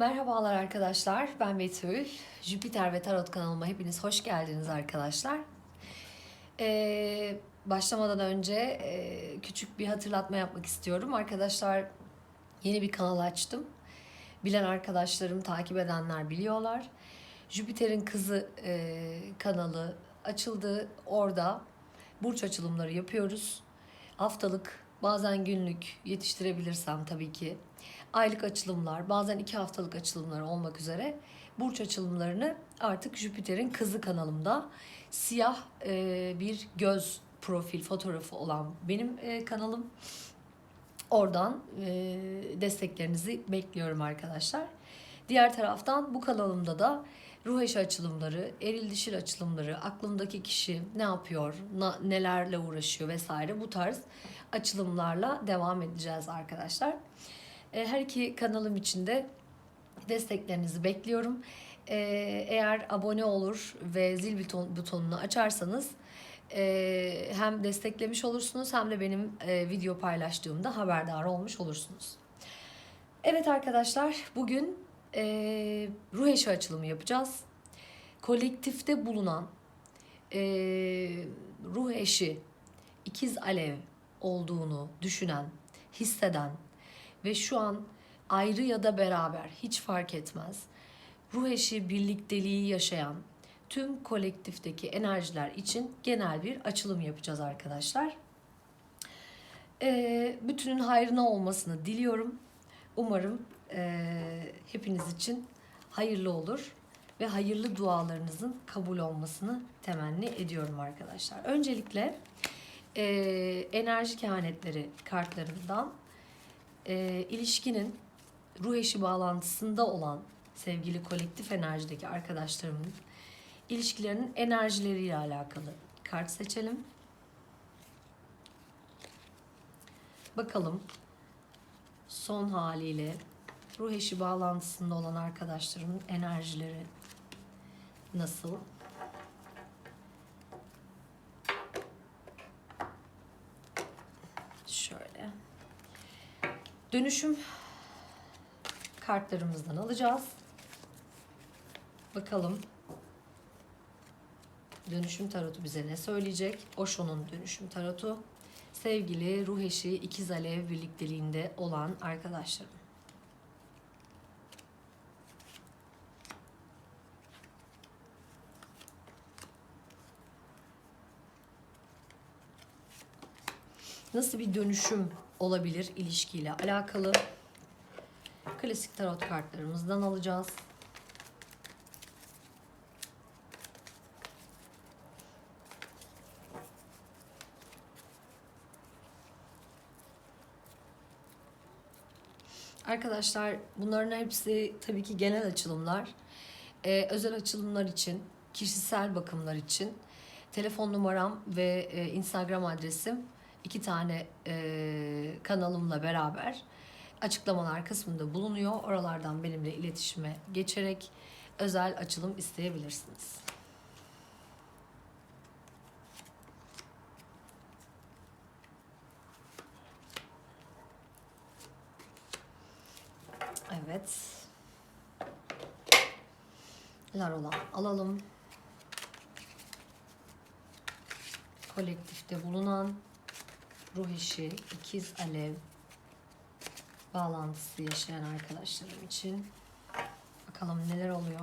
Merhabalar arkadaşlar, ben Betül. Jüpiter ve Tarot kanalıma hepiniz hoş geldiniz arkadaşlar. Ee, başlamadan önce e, küçük bir hatırlatma yapmak istiyorum. Arkadaşlar yeni bir kanal açtım. Bilen arkadaşlarım, takip edenler biliyorlar. Jüpiter'in Kızı e, kanalı açıldı. Orada burç açılımları yapıyoruz. Haftalık, bazen günlük yetiştirebilirsem tabii ki. Aylık açılımlar, bazen iki haftalık açılımlar olmak üzere burç açılımlarını artık Jüpiter'in Kızı kanalımda siyah e, bir göz profil fotoğrafı olan benim e, kanalım. Oradan e, desteklerinizi bekliyorum arkadaşlar. Diğer taraftan bu kanalımda da ruh eşi açılımları, eril dişil açılımları, aklımdaki kişi ne yapıyor, na- nelerle uğraşıyor vesaire bu tarz açılımlarla devam edeceğiz arkadaşlar. E, Her iki kanalım için de desteklerinizi bekliyorum. E, Eğer abone olur ve zil buton, butonunu açarsanız e, hem desteklemiş olursunuz hem de benim video paylaştığımda haberdar olmuş olursunuz. Evet arkadaşlar bugün ruh eşi açılımı yapacağız. Kolektifte bulunan ruh eşi ikiz alev olduğunu düşünen, hisseden ve şu an ayrı ya da beraber hiç fark etmez. Ruh eşi birlikteliği yaşayan tüm kolektifteki enerjiler için genel bir açılım yapacağız arkadaşlar. Ee, bütünün hayrına olmasını diliyorum. Umarım ee, hepiniz için hayırlı olur ve hayırlı dualarınızın kabul olmasını temenni ediyorum arkadaşlar. Öncelikle ee, enerji kehanetleri kartlarından e, ilişkinin ruh eşi bağlantısında olan sevgili kolektif enerjideki arkadaşlarımın ilişkilerinin enerjileriyle alakalı kart seçelim. Bakalım son haliyle ruh eşi bağlantısında olan arkadaşlarımın enerjileri nasıl? Şöyle. Dönüşüm kartlarımızdan alacağız. Bakalım dönüşüm tarotu bize ne söyleyecek? Osho'nun dönüşüm tarotu. Sevgili ruh eşi ikiz alev birlikteliğinde olan arkadaşlarım. Nasıl bir dönüşüm olabilir ilişkiyle alakalı? Klasik tarot kartlarımızdan alacağız. Arkadaşlar bunların hepsi tabii ki genel açılımlar. Ee, özel açılımlar için, kişisel bakımlar için telefon numaram ve e, Instagram adresim iki tane e, kanalımla beraber açıklamalar kısmında bulunuyor. Oralardan benimle iletişime geçerek özel açılım isteyebilirsiniz. Evet. Larola alalım. Kolektifte bulunan ruh eşi, ikiz alev bağlantısı yaşayan arkadaşlarım için. Bakalım neler oluyor.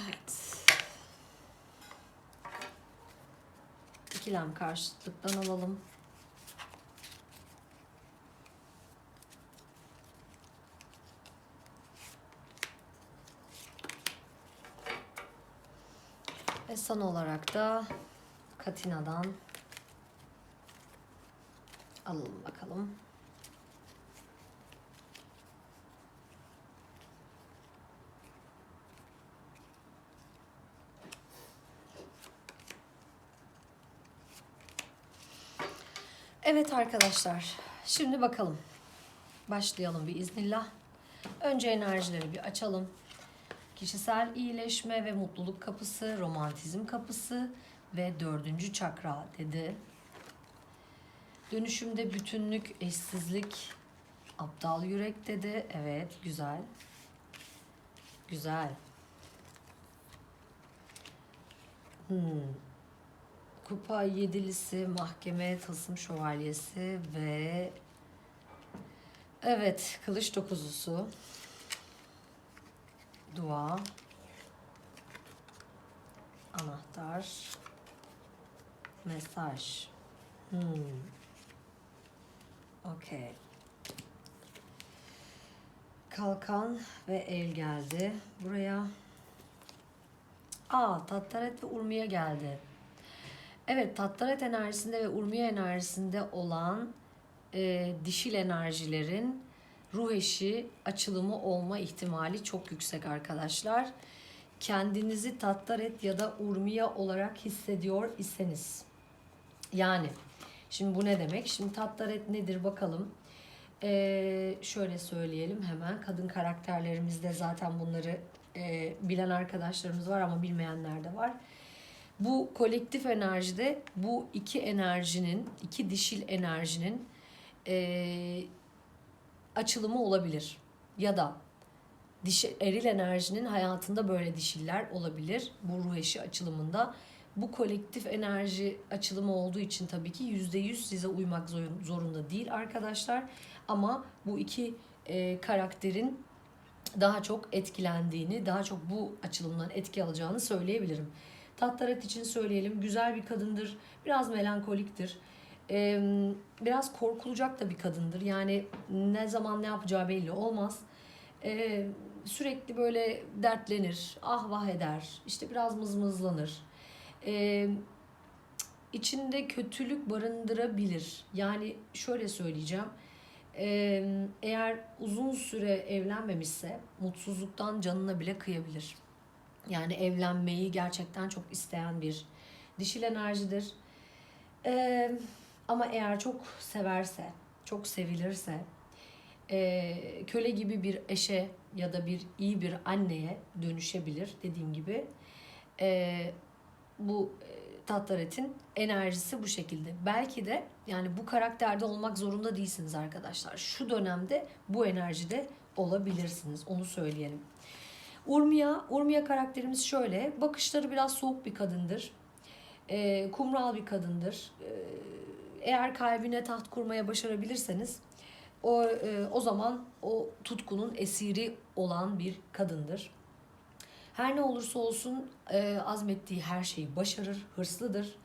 Evet. İkilem karşıtlıktan alalım. Son olarak da Katina'dan alalım bakalım. Evet arkadaşlar, şimdi bakalım. Başlayalım bir iznillah. Önce enerjileri bir açalım. Kişisel iyileşme ve mutluluk kapısı, romantizm kapısı ve dördüncü çakra dedi. Dönüşümde bütünlük, eşsizlik, aptal yürek dedi. Evet, güzel. Güzel. Hmm. Kupa yedilisi, mahkeme, tılsım şövalyesi ve evet kılıç dokuzusu, dua, anahtar, mesaj. Hmm. Okey. Kalkan ve el geldi buraya. Aa, Tattaret ve Urmiye geldi. Evet, Tattaret enerjisinde ve Urmiye enerjisinde olan e, dişil enerjilerin ruh eşi açılımı olma ihtimali çok yüksek arkadaşlar. Kendinizi Tattaret ya da Urmiye olarak hissediyor iseniz. Yani şimdi bu ne demek? Şimdi Tattaret nedir bakalım. Ee, şöyle söyleyelim hemen. Kadın karakterlerimizde zaten bunları e, bilen arkadaşlarımız var ama bilmeyenler de var. Bu kolektif enerjide bu iki enerjinin, iki dişil enerjinin e, açılımı olabilir. Ya da dişi, eril enerjinin hayatında böyle dişiller olabilir bu ruh eşi açılımında. Bu kolektif enerji açılımı olduğu için tabii ki yüzde yüz size uymak zorun- zorunda değil arkadaşlar. Ama bu iki e, karakterin daha çok etkilendiğini, daha çok bu açılımdan etki alacağını söyleyebilirim. Tattaret için söyleyelim. Güzel bir kadındır. Biraz melankoliktir. Ee, biraz korkulacak da bir kadındır. Yani ne zaman ne yapacağı belli olmaz. Ee, sürekli böyle dertlenir, ah vah eder. İşte biraz mızmızlanır. Ee, içinde kötülük barındırabilir. Yani şöyle söyleyeceğim. Eğer uzun süre evlenmemişse mutsuzluktan canına bile kıyabilir. Yani evlenmeyi gerçekten çok isteyen bir dişil enerjidir. Ee, ama eğer çok severse, çok sevilirse, e, köle gibi bir eşe ya da bir iyi bir anneye dönüşebilir dediğim gibi. E, bu e, Tattaret'in enerjisi bu şekilde. Belki de yani bu karakterde olmak zorunda değilsiniz arkadaşlar. Şu dönemde bu enerjide olabilirsiniz. Onu söyleyelim. Urmia, Urmia karakterimiz şöyle. Bakışları biraz soğuk bir kadındır. Ee, kumral bir kadındır. Ee, eğer kalbine taht kurmaya başarabilirseniz o e, o zaman o tutkunun esiri olan bir kadındır. Her ne olursa olsun e, azmettiği her şeyi başarır, hırslıdır.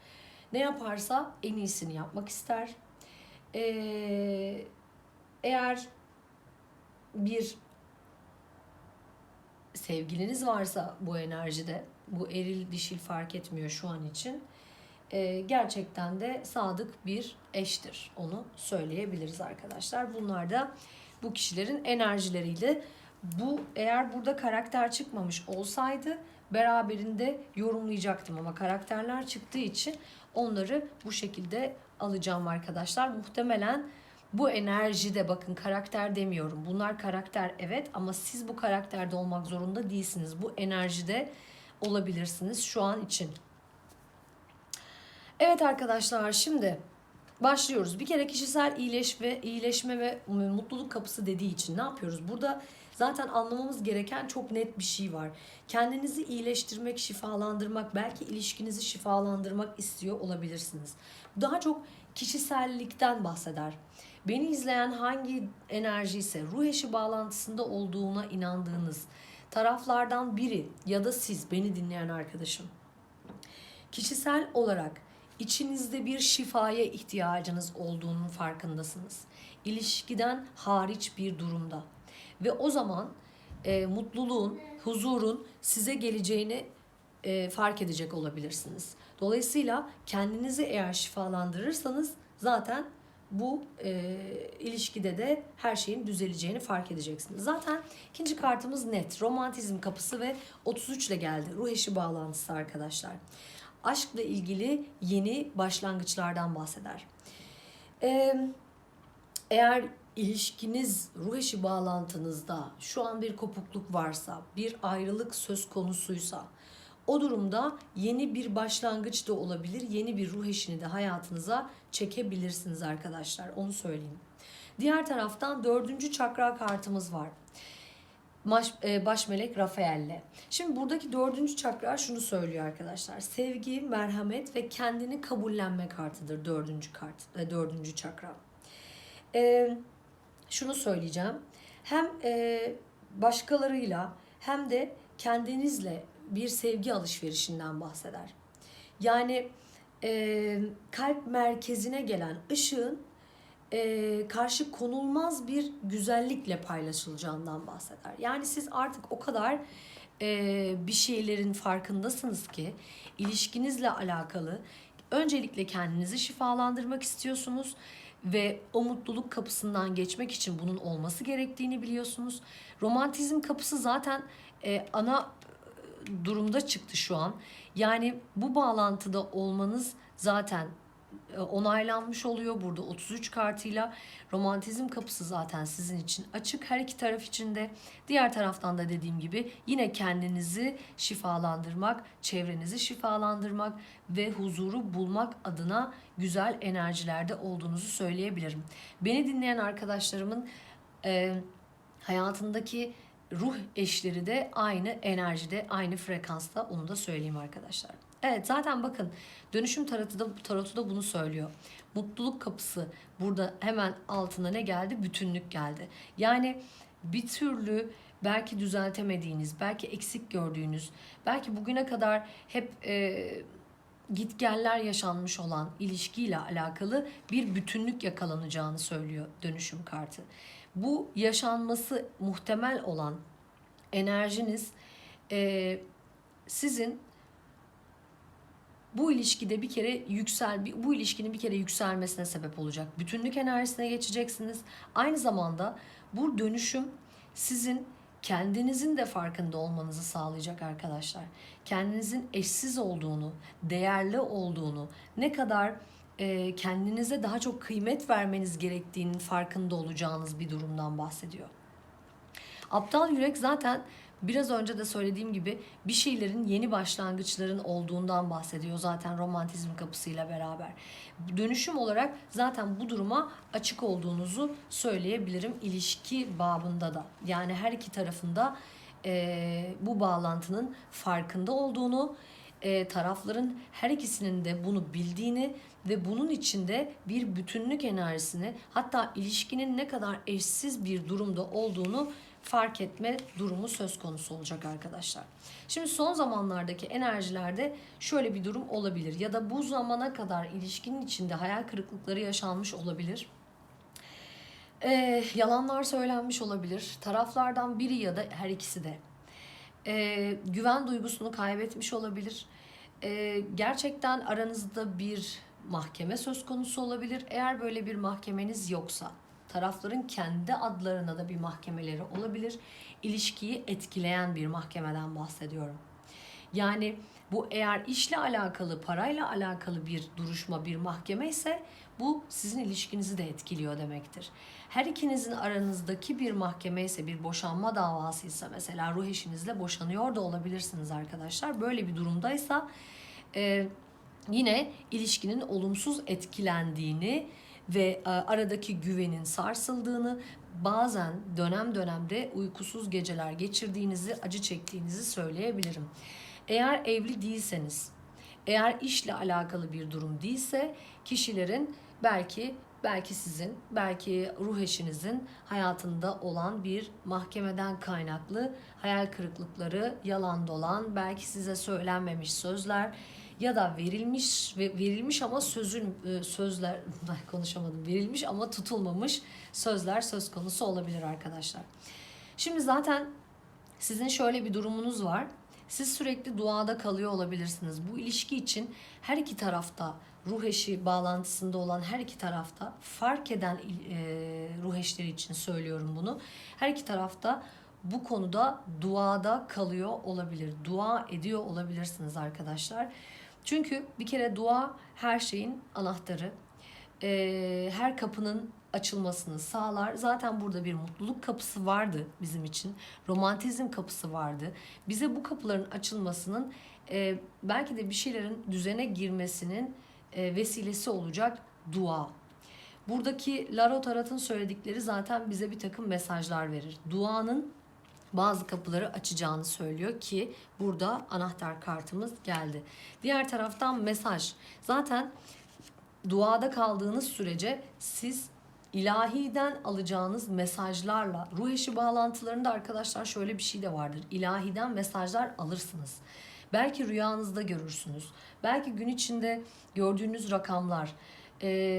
Ne yaparsa en iyisini yapmak ister. E, eğer bir sevgiliniz varsa bu enerjide, bu eril dişil fark etmiyor şu an için. E, gerçekten de sadık bir eştir. Onu söyleyebiliriz arkadaşlar. Bunlar da bu kişilerin enerjileriyle bu eğer burada karakter çıkmamış olsaydı beraberinde yorumlayacaktım ama karakterler çıktığı için onları bu şekilde alacağım arkadaşlar. Muhtemelen bu enerjide bakın karakter demiyorum. Bunlar karakter evet ama siz bu karakterde olmak zorunda değilsiniz. Bu enerjide olabilirsiniz şu an için. Evet arkadaşlar şimdi başlıyoruz. Bir kere kişisel iyileşme, iyileşme ve mutluluk kapısı dediği için ne yapıyoruz? Burada zaten anlamamız gereken çok net bir şey var. Kendinizi iyileştirmek, şifalandırmak, belki ilişkinizi şifalandırmak istiyor olabilirsiniz. Daha çok kişisellikten bahseder. Beni izleyen hangi enerji ise ruh eşi bağlantısında olduğuna inandığınız taraflardan biri ya da siz beni dinleyen arkadaşım kişisel olarak içinizde bir şifaya ihtiyacınız olduğunun farkındasınız. İlişkiden hariç bir durumda. Ve o zaman e, mutluluğun, huzurun size geleceğini e, fark edecek olabilirsiniz. Dolayısıyla kendinizi eğer şifalandırırsanız zaten bu e, ilişkide de her şeyin düzeleceğini fark edeceksiniz. Zaten ikinci kartımız net. Romantizm kapısı ve 33 ile geldi. Ruh eşi bağlantısı arkadaşlar. Aşkla ilgili yeni başlangıçlardan bahseder. Eğer ilişkiniz, ruh eşi bağlantınızda şu an bir kopukluk varsa, bir ayrılık söz konusuysa, o durumda yeni bir başlangıç da olabilir. Yeni bir ruh eşini de hayatınıza çekebilirsiniz arkadaşlar. Onu söyleyeyim. Diğer taraftan dördüncü çakra kartımız var. Baş, e, baş melek Rafael'le. Şimdi buradaki dördüncü çakra şunu söylüyor arkadaşlar. Sevgi, merhamet ve kendini kabullenme kartıdır dördüncü kart, e, dördüncü çakra. E, şunu söyleyeceğim. Hem e, başkalarıyla hem de kendinizle bir sevgi alışverişinden bahseder. Yani e, kalp merkezine gelen ışığın e, karşı konulmaz bir güzellikle paylaşılacağından bahseder. Yani siz artık o kadar e, bir şeylerin farkındasınız ki ilişkinizle alakalı öncelikle kendinizi şifalandırmak istiyorsunuz ve o mutluluk kapısından geçmek için bunun olması gerektiğini biliyorsunuz. Romantizm kapısı zaten e, ana durumda çıktı şu an. Yani bu bağlantıda olmanız zaten onaylanmış oluyor burada 33 kartıyla. Romantizm kapısı zaten sizin için açık her iki taraf için de. Diğer taraftan da dediğim gibi yine kendinizi şifalandırmak, çevrenizi şifalandırmak ve huzuru bulmak adına güzel enerjilerde olduğunuzu söyleyebilirim. Beni dinleyen arkadaşlarımın e, hayatındaki ruh eşleri de aynı enerjide, aynı frekansta onu da söyleyeyim arkadaşlar. Evet zaten bakın dönüşüm tarotu da, tarotu da bunu söylüyor. Mutluluk kapısı burada hemen altına ne geldi? Bütünlük geldi. Yani bir türlü belki düzeltemediğiniz, belki eksik gördüğünüz, belki bugüne kadar hep e, gitgeller yaşanmış olan ilişkiyle alakalı bir bütünlük yakalanacağını söylüyor dönüşüm kartı. Bu yaşanması muhtemel olan enerjiniz e, sizin bu ilişkide bir kere yüksel bu ilişkinin bir kere yükselmesine sebep olacak. Bütünlük enerjisine geçeceksiniz. Aynı zamanda bu dönüşüm sizin kendinizin de farkında olmanızı sağlayacak arkadaşlar. Kendinizin eşsiz olduğunu, değerli olduğunu, ne kadar e, kendinize daha çok kıymet vermeniz gerektiğinin farkında olacağınız bir durumdan bahsediyor. Aptal yürek zaten biraz önce de söylediğim gibi bir şeylerin yeni başlangıçların olduğundan bahsediyor zaten romantizm kapısıyla beraber. Dönüşüm olarak zaten bu duruma açık olduğunuzu söyleyebilirim ilişki babında da. Yani her iki tarafında e, bu bağlantının farkında olduğunu, e, tarafların her ikisinin de bunu bildiğini ve bunun içinde bir bütünlük enerjisini hatta ilişkinin ne kadar eşsiz bir durumda olduğunu fark etme durumu söz konusu olacak arkadaşlar. Şimdi son zamanlardaki enerjilerde şöyle bir durum olabilir ya da bu zamana kadar ilişkinin içinde hayal kırıklıkları yaşanmış olabilir. Ee, yalanlar söylenmiş olabilir. Taraflardan biri ya da her ikisi de. Ee, güven duygusunu kaybetmiş olabilir. Ee, gerçekten aranızda bir mahkeme söz konusu olabilir. Eğer böyle bir mahkemeniz yoksa tarafların kendi adlarına da bir mahkemeleri olabilir. İlişkiyi etkileyen bir mahkemeden bahsediyorum. Yani bu eğer işle alakalı, parayla alakalı bir duruşma, bir mahkeme ise bu sizin ilişkinizi de etkiliyor demektir. Her ikinizin aranızdaki bir mahkeme ise, bir boşanma davasıysa mesela ruh eşinizle boşanıyor da olabilirsiniz arkadaşlar. Böyle bir durumdaysa e, yine ilişkinin olumsuz etkilendiğini ve e, aradaki güvenin sarsıldığını, bazen dönem dönemde uykusuz geceler geçirdiğinizi, acı çektiğinizi söyleyebilirim. Eğer evli değilseniz, eğer işle alakalı bir durum değilse kişilerin belki belki sizin, belki ruh eşinizin hayatında olan bir mahkemeden kaynaklı hayal kırıklıkları, yalan dolan, belki size söylenmemiş sözler ya da verilmiş ve verilmiş ama sözün e, sözler konuşamadım. Verilmiş ama tutulmamış sözler söz konusu olabilir arkadaşlar. Şimdi zaten sizin şöyle bir durumunuz var. Siz sürekli duada kalıyor olabilirsiniz. Bu ilişki için her iki tarafta ruh eşi bağlantısında olan her iki tarafta fark eden e, ruh eşleri için söylüyorum bunu. Her iki tarafta bu konuda duada kalıyor olabilir. Dua ediyor olabilirsiniz arkadaşlar. Çünkü bir kere dua her şeyin anahtarı. e, her kapının açılmasını sağlar. Zaten burada bir mutluluk kapısı vardı bizim için. Romantizm kapısı vardı. Bize bu kapıların açılmasının e, belki de bir şeylerin düzene girmesinin e, vesilesi olacak dua. Buradaki Larot Arat'ın söyledikleri zaten bize bir takım mesajlar verir. Duanın bazı kapıları açacağını söylüyor ki burada anahtar kartımız geldi. Diğer taraftan mesaj. Zaten duada kaldığınız sürece siz ilahiden alacağınız mesajlarla ruh eşi bağlantılarında arkadaşlar şöyle bir şey de vardır. İlahiden mesajlar alırsınız. Belki rüyanızda görürsünüz. Belki gün içinde gördüğünüz rakamlar,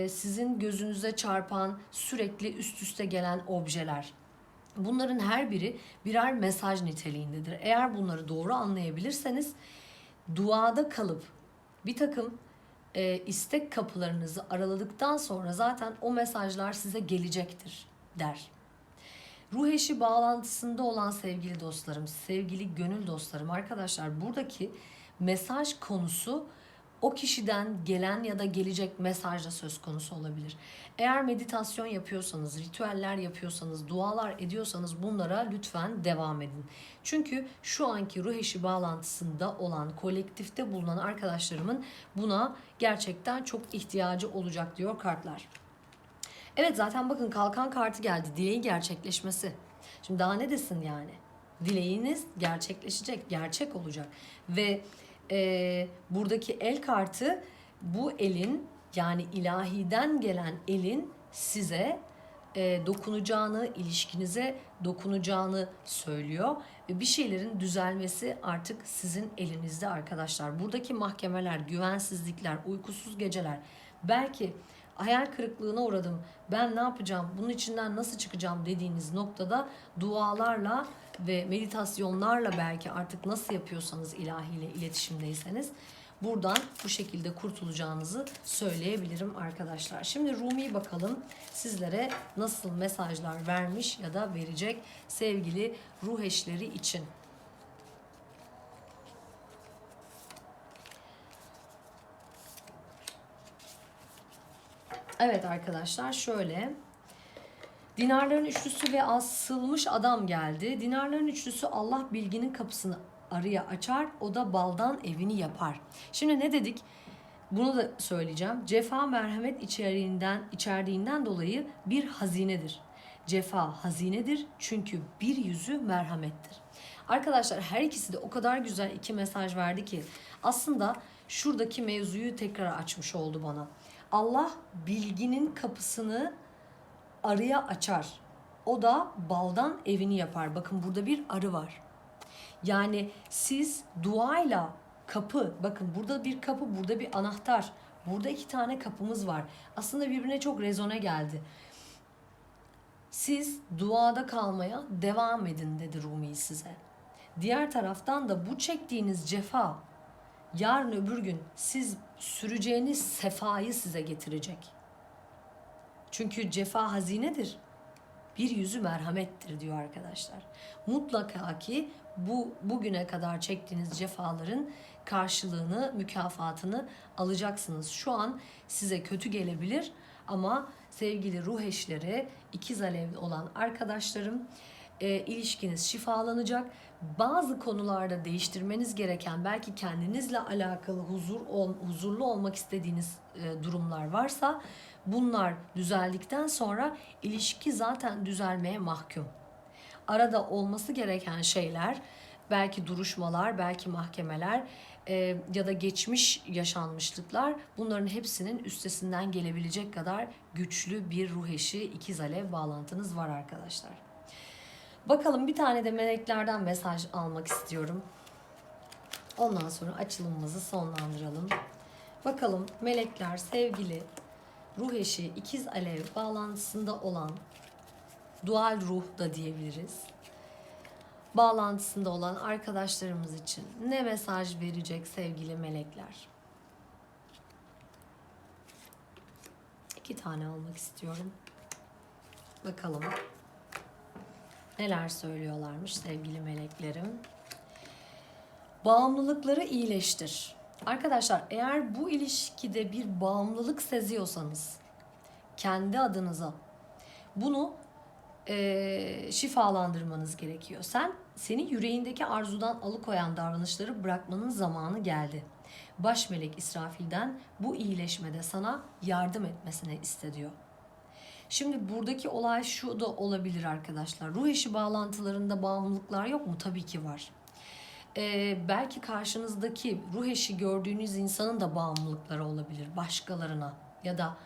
sizin gözünüze çarpan sürekli üst üste gelen objeler. Bunların her biri birer mesaj niteliğindedir. Eğer bunları doğru anlayabilirseniz duada kalıp bir takım e, istek kapılarınızı araladıktan sonra zaten o mesajlar size gelecektir der. Ruh eşi bağlantısında olan sevgili dostlarım, sevgili gönül dostlarım arkadaşlar buradaki mesaj konusu o kişiden gelen ya da gelecek mesajla söz konusu olabilir. Eğer meditasyon yapıyorsanız, ritüeller yapıyorsanız, dualar ediyorsanız bunlara lütfen devam edin. Çünkü şu anki ruh eşi bağlantısında olan, kolektifte bulunan arkadaşlarımın buna gerçekten çok ihtiyacı olacak diyor kartlar. Evet zaten bakın kalkan kartı geldi. Dileğin gerçekleşmesi. Şimdi daha ne desin yani? Dileğiniz gerçekleşecek, gerçek olacak. Ve e, buradaki el kartı bu elin yani ilahiden gelen elin size e, dokunacağını, ilişkinize dokunacağını söylüyor. Ve bir şeylerin düzelmesi artık sizin elinizde arkadaşlar. Buradaki mahkemeler, güvensizlikler, uykusuz geceler, belki hayal kırıklığına uğradım. Ben ne yapacağım? Bunun içinden nasıl çıkacağım dediğiniz noktada dualarla ve meditasyonlarla belki artık nasıl yapıyorsanız ilahiyle iletişimdeyseniz buradan bu şekilde kurtulacağınızı söyleyebilirim arkadaşlar. Şimdi Rumi bakalım sizlere nasıl mesajlar vermiş ya da verecek sevgili ruh eşleri için. Evet arkadaşlar şöyle. Dinarların üçlüsü ve asılmış adam geldi. Dinarların üçlüsü Allah bilginin kapısını arıya açar. O da baldan evini yapar. Şimdi ne dedik? Bunu da söyleyeceğim. Cefa merhamet içeriğinden, içerdiğinden dolayı bir hazinedir. Cefa hazinedir çünkü bir yüzü merhamettir. Arkadaşlar her ikisi de o kadar güzel iki mesaj verdi ki aslında şuradaki mevzuyu tekrar açmış oldu bana. Allah bilginin kapısını arıya açar. O da baldan evini yapar. Bakın burada bir arı var. Yani siz duayla kapı, bakın burada bir kapı, burada bir anahtar. Burada iki tane kapımız var. Aslında birbirine çok rezone geldi. Siz duada kalmaya devam edin dedi Rumi size. Diğer taraftan da bu çektiğiniz cefa yarın öbür gün siz süreceğiniz sefayı size getirecek. Çünkü cefa hazinedir. Bir yüzü merhamettir diyor arkadaşlar. Mutlaka ki bu bugüne kadar çektiğiniz cefaların karşılığını, mükafatını alacaksınız. Şu an size kötü gelebilir ama sevgili ruh eşleri, ikiz alevli olan arkadaşlarım e, ilişkiniz şifalanacak. Bazı konularda değiştirmeniz gereken belki kendinizle alakalı huzur ol, huzurlu olmak istediğiniz e, durumlar varsa bunlar düzeldikten sonra ilişki zaten düzelmeye mahkum. Arada olması gereken şeyler belki duruşmalar, belki mahkemeler e, ya da geçmiş yaşanmışlıklar bunların hepsinin üstesinden gelebilecek kadar güçlü bir ruh eşi ikiz alev bağlantınız var arkadaşlar. Bakalım bir tane de meleklerden mesaj almak istiyorum. Ondan sonra açılımımızı sonlandıralım. Bakalım melekler sevgili ruh eşi ikiz alev bağlantısında olan dual ruh da diyebiliriz. Bağlantısında olan arkadaşlarımız için ne mesaj verecek sevgili melekler? İki tane almak istiyorum. Bakalım neler söylüyorlarmış sevgili meleklerim. Bağımlılıkları iyileştir. Arkadaşlar eğer bu ilişkide bir bağımlılık seziyorsanız kendi adınıza bunu e, şifalandırmanız gerekiyor. Sen seni yüreğindeki arzudan alıkoyan davranışları bırakmanın zamanı geldi. Baş melek İsrafil'den bu iyileşmede sana yardım etmesini istediyor. Şimdi buradaki olay şu da olabilir arkadaşlar. Ruh eşi bağlantılarında bağımlılıklar yok mu? Tabii ki var. Ee, belki karşınızdaki ruh eşi gördüğünüz insanın da bağımlılıkları olabilir başkalarına ya da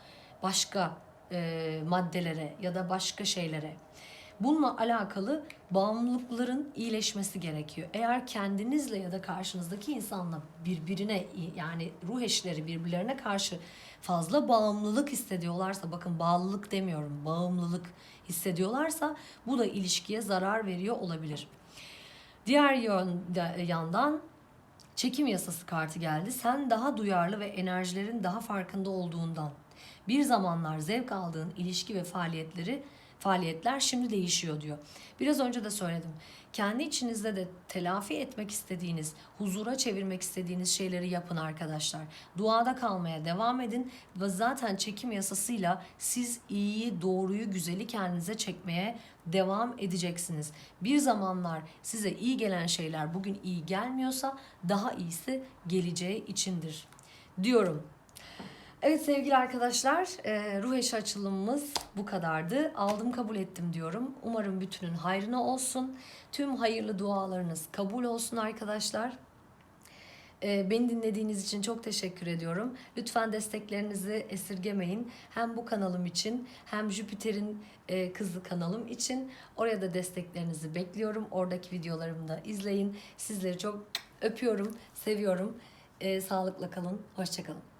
başka e, maddelere ya da başka şeylere. Bununla alakalı bağımlılıkların iyileşmesi gerekiyor. Eğer kendinizle ya da karşınızdaki insanla birbirine yani ruh eşleri birbirlerine karşı fazla bağımlılık hissediyorlarsa bakın bağlılık demiyorum bağımlılık hissediyorlarsa bu da ilişkiye zarar veriyor olabilir. Diğer yönde, yandan çekim yasası kartı geldi. Sen daha duyarlı ve enerjilerin daha farkında olduğundan bir zamanlar zevk aldığın ilişki ve faaliyetleri faaliyetler şimdi değişiyor diyor. Biraz önce de söyledim. Kendi içinizde de telafi etmek istediğiniz, huzura çevirmek istediğiniz şeyleri yapın arkadaşlar. Duada kalmaya devam edin ve zaten çekim yasasıyla siz iyiyi, doğruyu, güzeli kendinize çekmeye devam edeceksiniz. Bir zamanlar size iyi gelen şeyler bugün iyi gelmiyorsa daha iyisi geleceği içindir diyorum. Evet sevgili arkadaşlar, e, ruh eşi açılımımız bu kadardı. Aldım kabul ettim diyorum. Umarım bütünün hayrına olsun. Tüm hayırlı dualarınız kabul olsun arkadaşlar. E, Beni dinlediğiniz için çok teşekkür ediyorum. Lütfen desteklerinizi esirgemeyin. Hem bu kanalım için hem Jüpiter'in e, kızı kanalım için. Oraya da desteklerinizi bekliyorum. Oradaki videolarımı da izleyin. Sizleri çok öpüyorum, seviyorum. Sağlıkla kalın, hoşçakalın.